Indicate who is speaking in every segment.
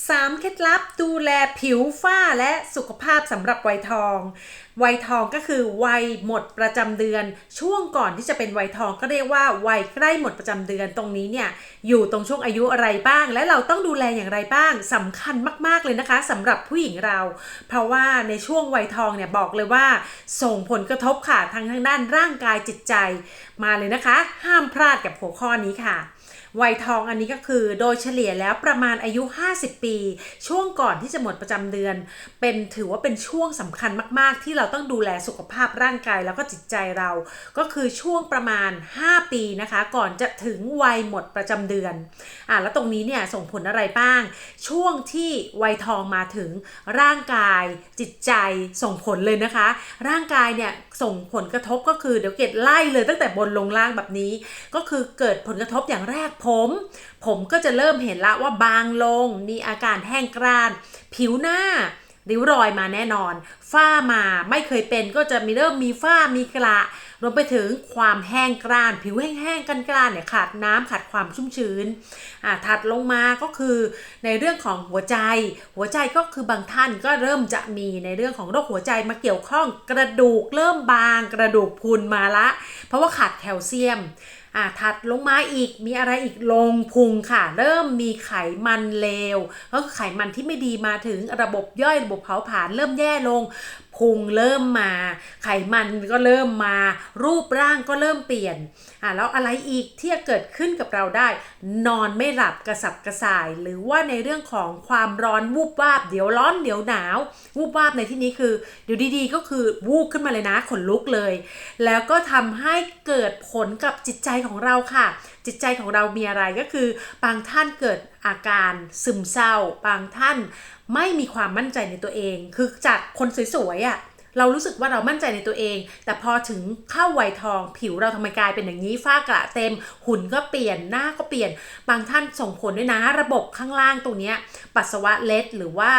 Speaker 1: 3เคล็ดลับดูแลผิวฝ้าและสุขภาพสำหรับวัยทอง วัยทองก็คือวัยหมดประจำเดือน ช่วงก่อนที่จะเป็นวัยทองก็เรียกว่าวัยใกล้หมดประจำเดือนตรงนี้เนี่ยอยู่ตรงช่วงอายุอะไรบ้าง และเราต้องดูแลอย่างไรบ้างสำคัญมากๆเลยนะคะสำหรับผู้หญิงเรา เพราะว่าในช่วงวัยทองเนี่ยบอกเลยว่า ส่งผลกระทบค่ะทางทางด้านร่างกายจิตใจ มาเลยนะคะ ห้ามพลาดกับหัวข้อนี้ค่ะ วัยทองอันนี้ก็คือโดยเฉลี่ยแล้วประมาณอายุ 50 ปี ช่วงก่อนที่จะหมดประจำเดือน เป็นถือว่าเป็นช่วงสำคัญมาก ๆ ที่เราต้องดูแลสุขภาพร่างกายแล้วก็จิตใจเรา ก็คือช่วงประมาณ 5 ปีนะคะ ก่อนจะถึงวัยหมดประจำเดือนอ่าแล้วตรงนี้เนี่ยส่งผลอะไรบ้าง ช่วงที่วัยทองมาถึงร่างกาย จิตใจส่งผลเลยนะคะ ร่างกายเนี่ยส่งผลกระทบก็คือเดี๋ยวเกดไล่เลยตั้งแต่บนลงล่างแบบนี้ ก็คือเกิดผลกระทบอย่างแรกผม ผมก็จะเริ่มเห็นละว่าบางลง มีอาการแห้งกร้าน ผิวหน้าริ้วรอยมาแน่นอน ฝ้ามาไม่เคยเป็นก็จะมีเริ่มมีฝ้ามีกระ รวมไปถึงความแห้งกร้าน ผิวแห้งๆกันกร้านเนี่ยขาดน้ำขาดความชุ่มชื้นอ่าถัดลงมาก็คือในเรื่องของหัวใจ หัวใจก็คือบางท่านก็เริ่มจะมีในเรื่องของโรคหัวใจมาเกี่ยวข้องกระดูกเริ่มบาง กระดูกพุนมาละ เพราะว่าขาดแคลเซียมอ่าถัดลงมาอีกมีอะไรอีกลงพุงค่ะ เริ่มมีไขมันเลวก็คือไขมันที่ไม่ดีมาถึงระบบย่อยระบบเผาผลาญเริ่มแย่ลงพุงเริ่มมา ไขมันก็เริ่มมา รูปร่างก็เริ่มเปลี่ยนอ่าแล้วอะไรอีกที่จะเกิดขึ้นกับเราได้ นอนไม่หลับกระสับกระส่าย หรือว่าในเรื่องของความร้อนวูบวาบ เดี๋ยวร้อนเดี๋ยวหนาว วูบวาบในที่นี้คือเดี๋ยวดีๆ ก็คือวูบขึ้นมาเลยนะขนลุกเลย แล้วก็ทำให้เกิดผลกับจิตใจของเราค่ะจิตใจของเรามีอะไรก็คือ บางท่านเกิดอาการซึมเศร้า บางท่านไม่มีความมั่นใจในตัวเอง คือจากคนสวยๆอะ่ะเรารู้สึกว่าเรามั่นใจในตัวเอง แต่พอถึงเข้าวัยทอง ผิวเราทำไมกลายเป็นอย่างนี้ฝ้ากระเต็ม หุ่นก็เปลี่ยน หน้าก็เปลี่ยน บางท่านส่งผลด้วยนะ ระบบข้างล่างตรงเนี้ยปัสสาวะเล็ดหรือว่า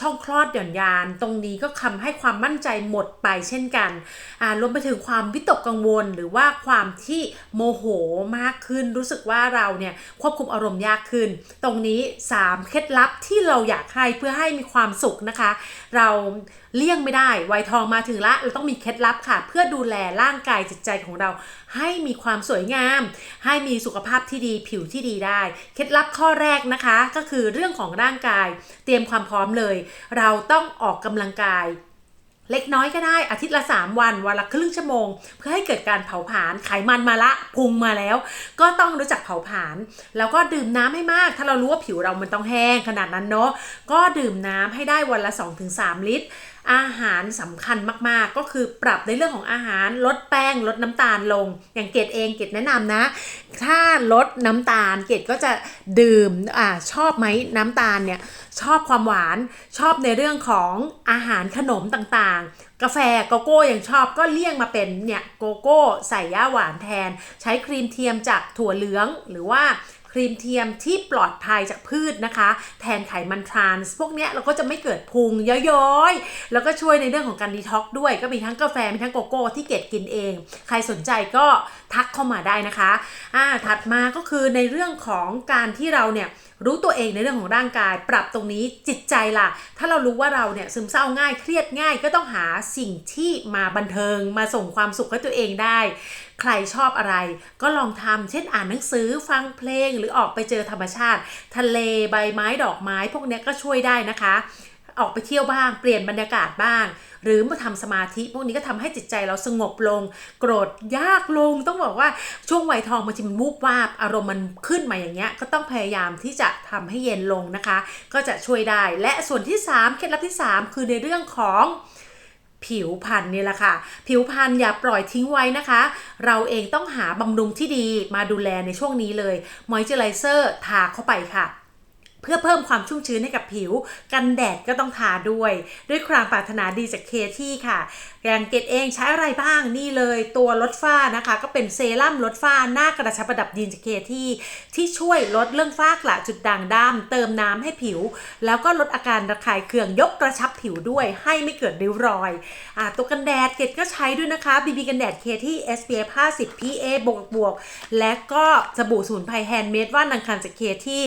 Speaker 1: ช่องคลอดหย่อนยาน ตรงนี้ก็ทำให้ความมั่นใจหมดไปเช่นกันรวมไปถึงความวิตกกังวล หรือว่าความที่โมโหมากขึ้น รู้สึกว่าเราเนี่ยควบคุมอารมณ์ยากขึ้น ตรงนี้ 3 เคล็ดลับที่เราอยากให้เพื่อให้มีความสุขนะคะ เราเลี่ยงไม่ได้วัยทองมาถึงละเราต้องมีเคล็ดลับค่ะ เพื่อดูแลร่างกายจิตใจของเราให้มีความสวยงาม ให้มีสุขภาพที่ดีผิวที่ดีได้ เคล็ดลับข้อแรกนะคะ ก็คือเรื่องของร่างกาย เตรียมความพร้อมเลย เราต้องออกกำลังกายเล็กน้อยก็ได้อาทิตย์ละ 3 วัน วันละครึ่งชั่วโมง เพื่อให้เกิดการเผาผลาญไขมันมาละพุงมาแล้ว ก็ต้องรู้จักเผาผลาญแล้วก็ดื่มน้ำให้มาก ถ้าเรารู้ว่าผิวเรามันต้องแห้งขนาดนั้นเนาะก็ดื่มน้ำให้ได้วันละ 2-3 ลิตร อาหารสำคัญมากๆ ก็คือปรับในเรื่องของอาหารลดแป้งลดน้ำตาลลง อย่างเกดเองเกดแนะนำนะ ถ้าลดน้ำตาลเกดก็จะดื่มอ่าชอบไหมน้ำตาลเนี่ยชอบความหวานชอบในเรื่องของอาหารขนมต่างๆ กาแฟโกโก้ยังชอบก็เลี่ยงมาเป็นเนี่ยโกโก้ใส่ย่าหวานแทน ใช้ครีมเทียมจากถั่วเหลืองหรือว่า รีมเทียมที่ปลอดภัยจากพืชนะคะ แทนไขมันทรานส์พวกเนี้ยเราก็จะไม่เกิดพุงย้อยๆ แล้วก็ช่วยในเรื่องของการดีท็อกด้วย ก็มีทั้งกาแฟมีทั้งโกโก้ที่เกดกินเอง ใครสนใจก็ทักเข้ามาได้นะคะอ่าถัดมาก็คือในเรื่องของการที่เราเนี่ยรู้ตัวเองในเรื่องของร่างกาย ปรับตรงนี้จิตใจล่ะ ถ้าเรารู้ว่าเราเนี่ยซึมเศร้าง่ายเครียดง่าย ก็ต้องหาสิ่งที่มาบันเทิงมาส่งความสุขให้ตัวเองได้ใครชอบอะไร ก็ลองทำเช่นอ่านหนังสือฟังเพลงหรือออกไปเจอธรรมชาติ ทะเลใบไม้ดอกไม้ พวกนี้ก็ช่วยได้นะคะ ออกไปเที่ยวบ้างเปลี่ยนบรรยากาศบ้าง หรือมาทำสมาธิ พวกนี้ก็ทำให้จิตใจเราสงบลง โกรธยากลง ต้องบอกว่าช่วงวัยทองบางทีมันวูบวาบอารมณ์มันขึ้นมาอย่างเงี้ยก็ต้องพยายามที่จะทำให้เย็นลงนะคะ ก็จะช่วยได้และส่วนที่3เคล็ดลับที่ 3 คือในเรื่องของ ผิวพรรณนี่แหละค่ะ ผิวพรรณอย่าปล่อยทิ้งไว้นะคะ เราเองต้องหาบำรุงที่ดีมาดูแลในช่วงนี้เลยมอยเจอไรเซอร์ทาเข้าไปค่ะ พื่อเพิ่มความชุ่มชื้นให้กับผิว กันแดดก็ต้องทาด้วย ด้วยความปรารถนาดีจากเคที่ค่ะอย่างเกดเองใช้อะไรบ้างนี่เลยตัวลดฝ้านะคะ ก็เป็นเซรั่มลดฝ้าหน้ากระชับประดับยีนจากเคที่ที่ช่วยลดเรื่องฝ้ากระจุดด่างดำเติมน้ำให้ผิว แล้วก็ลดอาการระคายเคืองยกกระชับผิวด้วย ให้ไม่เกิดริ้วรอยอ่าตัวกันแดดเกดก็ใช้ด้วยนะคะ BB กันแดดเคที่ SPF 50 PA บวกบวกและก็สบู่สมุนไพรแฮนด์เมดว่านางคันจากเคที่